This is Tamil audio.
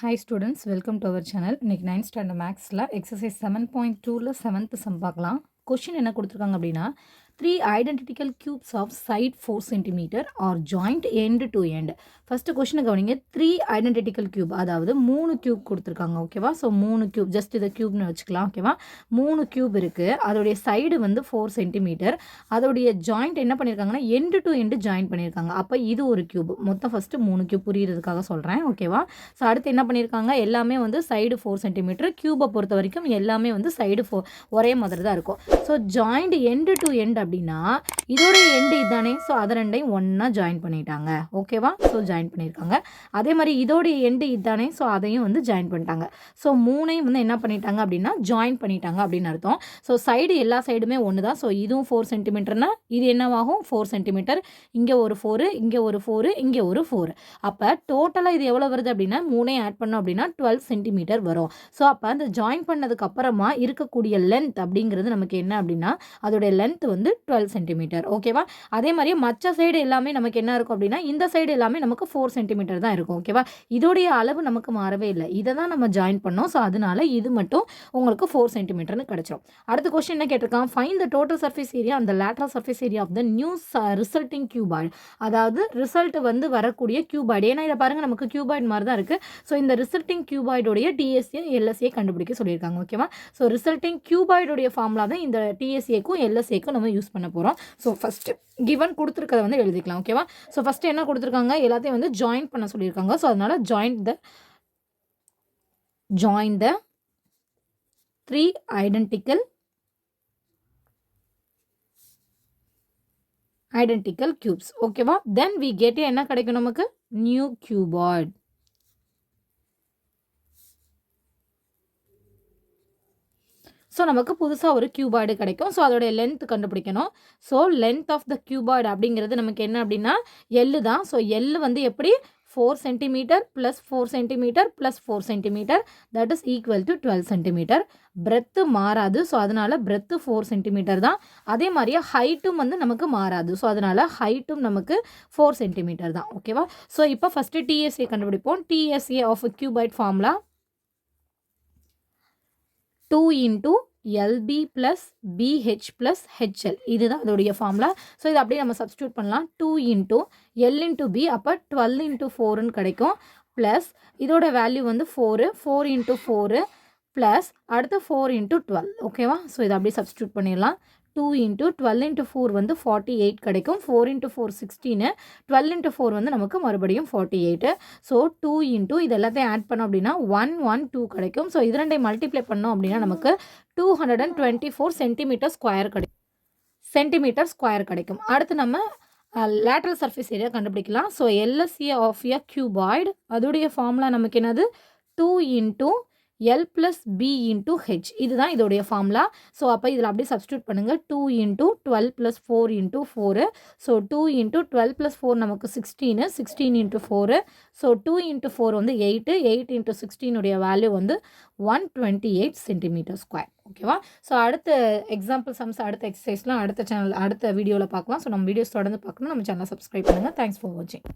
Hi students welcome to our channel இன்றைக்கி நைன்த் ஸ்டாண்டர்ட் மேக்ஸில் எக்ஸசைஸ் செவன் பாயிண்ட் டூவில் செவன்த் சம் பார்க்கலாம். கொஷின் என்ன கொடுத்துருக்காங்க அப்படின்னா three identical cubes of side four centimetre are joined end to end first கொஷினை கவனிங்க. த்ரீ ஐடென்டிட்டிக்கல் கியூப் அதாவது மூணு கியூப் கொடுத்துருக்காங்க ஓகேவா ஸோ மூணு கியூப் ஜஸ்ட் இதை கியூப்னு வச்சுக்கலாம் ஓகேவா மூணு கியூப் இருக்குது அதோடைய சைடு வந்து ஃபோர் சென்டிமீட்டர் அதோடைய ஜாயிண்ட் என்ன பண்ணியிருக்காங்கன்னா எண்டு டு எண்டு ஜாயின் பண்ணியிருக்காங்க அப்போ இது ஒரு கியூப் மொத்தம் ஃபஸ்ட்டு மூணு கியூப் புரியுறதுக்காக சொல்கிறேன் ஓகேவா ஸோ அடுத்து என்ன பண்ணியிருக்காங்க எல்லாமே வந்து சைடு ஃபோர் சென்டிமீட்டர் கியூபை பொறுத்த வரைக்கும் எல்லாமே வந்து சைடு ஃபோ ஒரே மாதிரி தான் இருக்கும். So joined end to end அப்படின்னா இதோட எண்டு இதானே ஸோ அதை ரெண்டையும் ஒன்றா ஜாயின் பண்ணிட்டாங்க. ஓகேவா ஸோ ஜாயின் பண்ணியிருக்காங்க. அதே மாதிரி இதோடைய எண்டு இதானே ஸோ அதையும் வந்து ஜாயின் பண்ணிட்டாங்க. ஸோ மூணையும் வந்து என்ன பண்ணிட்டாங்க அப்படின்னா ஜாயின் பண்ணிட்டாங்க அப்படின்னு அர்த்தம். ஸோ சைடு எல்லா சைடுமே ஒன்று தான் ஸோ இதுவும் ஃபோர் சென்டிமீட்டர்னா இது என்னவாகும்? ஃபோர் சென்டிமீட்டர் இங்கே ஒரு ஃபோரு இங்கே ஒரு ஃபோரு இங்கே ஒரு ஃபோர் அப்போ டோட்டலாக இது எவ்வளோ வருது அப்படின்னா மூணையும் ஆட் பண்ணோம் அப்படின்னா டுவெல் சென்டிமீட்டர் வரும். ஸோ அப்போ அந்த ஜாயின் பண்ணதுக்கு அப்புறமா இருக்கக்கூடிய லென்த் அப்படிங்கிறது நமக்கு என்ன அப்படின்னா அதோடைய லென்த் வந்து டுவெல் சென்டிமீட்டர் ஓகேவா அதே மாதிரி மற்ற சைடு எல்லாமே நமக்கு என்ன இருக்கும் அப்படின்னா இந்த சைடு எல்லாமே நமக்கு ஃபோர் சென்டிமீட்டர் தான் இருக்கும் ஓகேவா இதோடைய அளவு நமக்கு மாறவே இல்லை. இதை தான் நம்ம ஜாயின் பண்ணோம். ஸோ அதனால இது மட்டும் உங்களுக்கு ஃபோர் சென்டிமீட்டர்னு கிடச்சிரும். அடுத்த கொஸ்டின் என்ன கேட்டிருக்கான்? Find the total surface area அந்த lateral surface area of the new resulting cuboid அதாவது ரிசல்ட் வந்து வரக்கூடிய கியூபாய்டு ஏன்னா இதை பாருங்கள் நமக்கு கியூபாய்டு மாதிரி தான் இருக்குது ஸோ இந்த ரிசல்ட்டிங் கியூபாய்டுடைய டிஎஸ்ஏ எல்எஸ்ஏ கண்டுபிடிக்க சொல்லியிருக்காங்க ஓகேவா ஸோ ரிசல்ட்டிங் கியூபாய்டுடைய ஃபார்முலா தான் இந்த டிஎஸ்ஏக்கும் எல்எஸ்ஏக்கும் நம்ம யூஸ் பண்ண போகிறோம் ஸோ ஃபஸ்ட்டு கிவன் கொடுத்துருக்கத வந்து எழுதிக்கலாம் ஓகேவா ஸோ ஃபஸ்ட்டு என்ன கொடுத்துருக்காங்க? எல்லாத்தையும் வந்து ஜாயின் பண்ண சொல்லியிருக்காங்க. ஸோ அதனால் join the join the three identical identical cubes ஓகேவா தென் வி கெட் என்ன கிடைக்கும் நமக்கு? நியூ கியூபாய்ட் ஸோ நமக்கு புதுசாக ஒரு கியூபாய்டு கிடைக்கும். ஸோ அதோடைய லென்த் கண்டுபிடிக்கணும். So length of the cuboid அப்படிங்கிறது நமக்கு என்ன அப்படின்னா எல்லு தான். ஸோ எல்லு வந்து எப்படி? Four centimetre plus four centimetre plus four centimetre that is equal to twelve centimetre breadth மாறாது. ஸோ அதனால் பிரெத்து ஃபோர் சென்டிமீட்டர் தான். அதே மாதிரியே ஹைட்டும் வந்து நமக்கு மாறாது. ஸோ அதனால் ஹைட்டும் நமக்கு ஃபோர் சென்டிமீட்டர் தான். ஓகேவா ஸோ இப்போ ஃபஸ்ட்டு டிஎஸ்ஏ கண்டுபிடிப்போம். TSA of cuboid formula two into LB plus BH plus HL இதுதான் அதோடைய ஃபார்முலா ஸோ இதை அப்படியே நம்ம சப்ஸ்டியூட் பண்ணலாம். Two into L into B அப்போ டுவெல் இன்டூ ஃபோருன்னு கிடைக்கும். ப்ளஸ் இதோட வேல்யூ வந்து four four into four plus அடுத்து ஃபோர் இன்ட்டு டுவெல் ஓகேவா ஸோ இதை அப்படியே சப்ஸ்டியூட் பண்ணிடலாம். Two into twelve into four வந்து ஃபார்ட்டி எயிட் கிடைக்கும். Four into four sixteen twelve into four வந்து நமக்கு மறுபடியும் forty eight so two into இது எல்லாத்தையும் ஆட் பண்ணோம் அப்படின்னா ஒன் ஒன் டூ கிடைக்கும். ஸோ இது ரெண்டையும் மல்டிப்ளை பண்ணோம் அப்படின்னா நமக்கு two hundred and twenty four centimetre square கிடைக்கும். சென்டிமீட்டர் ஸ்கொயர் கிடைக்கும். அடுத்து நம்ம லேட்ரல் சர்ஃபேஸ் ஏரியா கண்டுபிடிக்கலாம். So LSA of a cuboid அதோடைய ஃபார்முலா நமக்கு என்னது? Two into L plus B into H இதுதான் இதோடைய ஃபார்முலா ஸோ அப்போ இதில் அப்படியே சப்ஸ்டியூட் பண்ணுங்கள் two into twelve plus four into four so two into twelve plus four நமக்கு sixteen sixteen into four so two into four வந்து எயிட்டு எயிட் இன்ட்டு சிக்ஸ்டீனுடைய வேல்யூ வந்து one twenty eight centimetre square ஓகேவா ஸோ அடுத்த எக்ஸாம்பிள் சம்ஸ் அடுத்த எக்ஸசைஸ்லாம் அடுத்த சேனல் அடுத்த வீடியோவில் பார்க்கலாம். ஸோ நம்ம வீடியோஸ் தொடர்ந்து பார்க்கணும். நம்ம சேனலை சப்ஸ்கிரைப் பண்ணுங்கள் தேங்க்ஸ் ஃபார் வாட்சிங்